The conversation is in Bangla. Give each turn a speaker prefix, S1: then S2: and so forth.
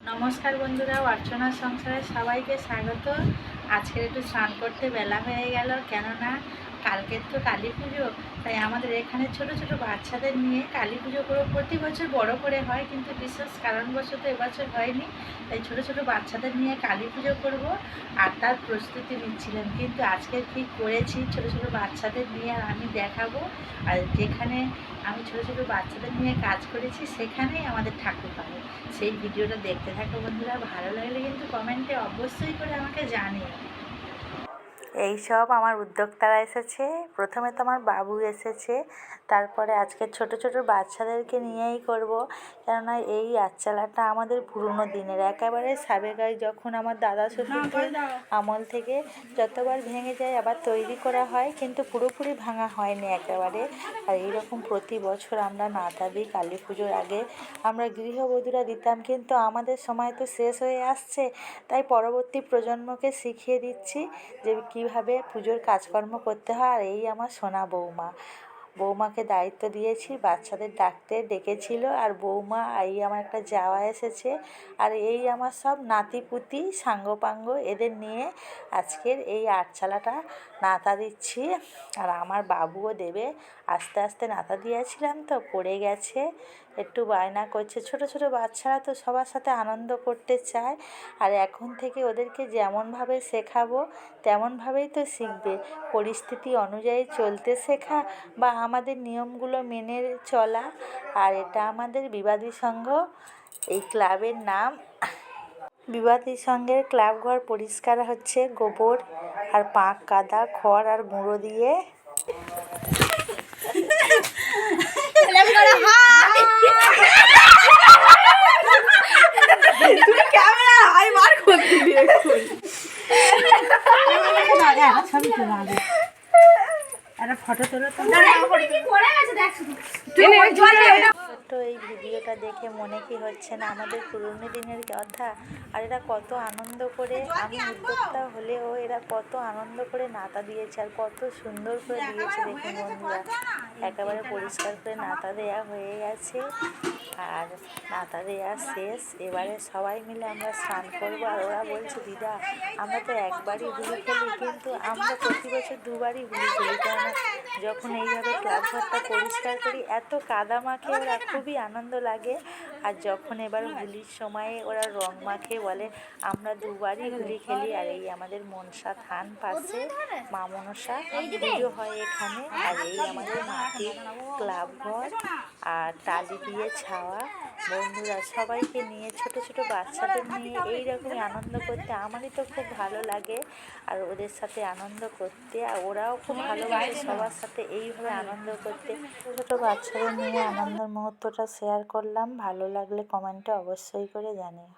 S1: নমস্কার বন্ধুরা অর্চনার সংসারে সবাইকে স্বাগত। আজকের একটু স্নান করতে বেলা হয়ে গেল কেননা কালকের তো কালী পুজো, তাই আমাদের এখানে ছোট ছোট বাচ্চাদের নিয়ে কালী পুজো করে প্রতি বছর বড় করে হয়, কিন্তু বিশেষ কারণবশত এবছর হয়নি, তাই ছোট ছোট বাচ্চাদের নিয়ে কালী পুজো করব আর তার প্রস্তুতি নিচ্ছিলাম। কিন্তু আজকে ঠিক করেছি, ছোট ছোট বাচ্চাদের নিয়ে আমি দেখাবো। আর যেখানে আমি ছোট ছোট বাচ্চাদের নিয়ে কাজ করেছি, সেখানেই আমাদের ঠাকুর পাবে। সেই ভিডিওটা দেখতে থাকো বন্ধুরা, ভালো লাগলে কিন্তু কমেন্টে অবশ্যই করে আমাকে জানিও। এই সব আমার উদ্যোক্তারা এসেছে। প্রথমে তো আমার বাবু এসেছে। তারপরে আজকে ছোট ছোট বাচ্চাদেরকে নিয়েই করব। কেননা এই আচ্চালাটা আমাদের পুরনো দিনের। একেবারে সাবেগাই যখন আমার দাদা শ্বশুরদের আমল থেকে যতবার ভেঙে যায় আবার তৈরি করা হয় কিন্তু পুরোপুরি ভাঙা হয়নি একেবারে। আর এইরকম প্রতি বছর আমরা নাতা দিই কালী পুজোর আগে। আমরা গৃহবধূরা দিতাম কিন্তু আমাদের সময় তো শেষ হয়ে আসছে। তাই পরবর্তী প্রজন্মকে শিখিয়ে দিচ্ছি যে কীভাবে পুজোর কাজকর্ম করতে হয় আর এই আমার সোনা বৌমা। বৌমাকে দায়িত্ব দিয়েছি, বাচ্চাদের ডাকতে ডেকেছিল আর বৌমা এই আমার একটা যাওয়া এসেছে। আর এই আমার সব নাতিপুতি, সাঙ্গপাঙ্গ, এদের নিয়ে আজকের এই আটচালাটা নাতা দিচ্ছি। আর আমার বাবুও দেবে। আস্তে আস্তে নাতা দিয়েছিলাম তো, পড়ে গেছে। একটু বায়না করছে। ছোট ছোট বাচ্চারা তো সবার সাথে আনন্দ করতে চায়। আর এখন থেকে ওদেরকে যেমনভাবে শেখাবো, তেমনভাবেই তো শিখবে। পরিস্থিতি অনুযায়ী চলতে শেখা বা আমাদের নিয়মগুলো মেনে চলা আর এটা আমাদের বিবাদী সংঘ। এই ক্লাবের নাম বিবাদী সংঘের ক্লাব ঘর পরিষ্কার হচ্ছে গোবর আর পাঁক কাদা খড় আর গুঁড়ো দিয়ে।
S2: তুমি
S1: একটা ফটো তোলো তো। ছোট্ট এই ভিডিওটা দেখে মনে কি হচ্ছে না? আমাদের পুরনো দিনের কথা আর এরা কত আনন্দ করে আমি উদ্যোক্তা হলেও এরা কত আনন্দ করে নাতা দিয়েছে আর কত সুন্দর করে দিয়েছে দেখুন বন্ধুরা। একেবারে পরিষ্কার করে নাতা দেয়া হয়ে গেছে আর নাতা দেয়া শেষ। এবারে সবাই মিলে আমরা স্নান করব আর ওরা বলছে, দিদা, আমরা তো একবারই হোলি খেলি, কিন্তু আমরা প্রতি বছর দুবারই হোলি খেলি। কেন যখন এইভাবে ক্লাব ঘরটা পরিষ্কার করি, এত কাদা মাখে ওরা খুবই আনন্দ লাগে। আর যখন এবার হোলির সময়ে ওরা রং মাখে বলে, আমরা দুবারই হোলি খেলি, আর এই আমাদের মনসা থান পাশে মা মনসা পুজো হয় এখানে, আর এই আমাদের মাটির ক্লাব ঘর আর টালি দিয়ে ছাওয়া। বন্ধুরা, সবাইকে নিয়ে, ছোট ছোট বাচ্চাদের নিয়ে এই রকমই আনন্দ করতে আমারই তো খুব ভালো লাগে। আর ওদের সাথে আনন্দ করতে, আর ওরাও খুব ভালোবাসে সবার সাথে এইভাবে আনন্দ করতে। ছোট বাচ্চাদের নিয়ে আনন্দের মুহূর্তটা শেয়ার করলাম। ভালো লাগলে কমেন্টে অবশ্যই করে জানিও।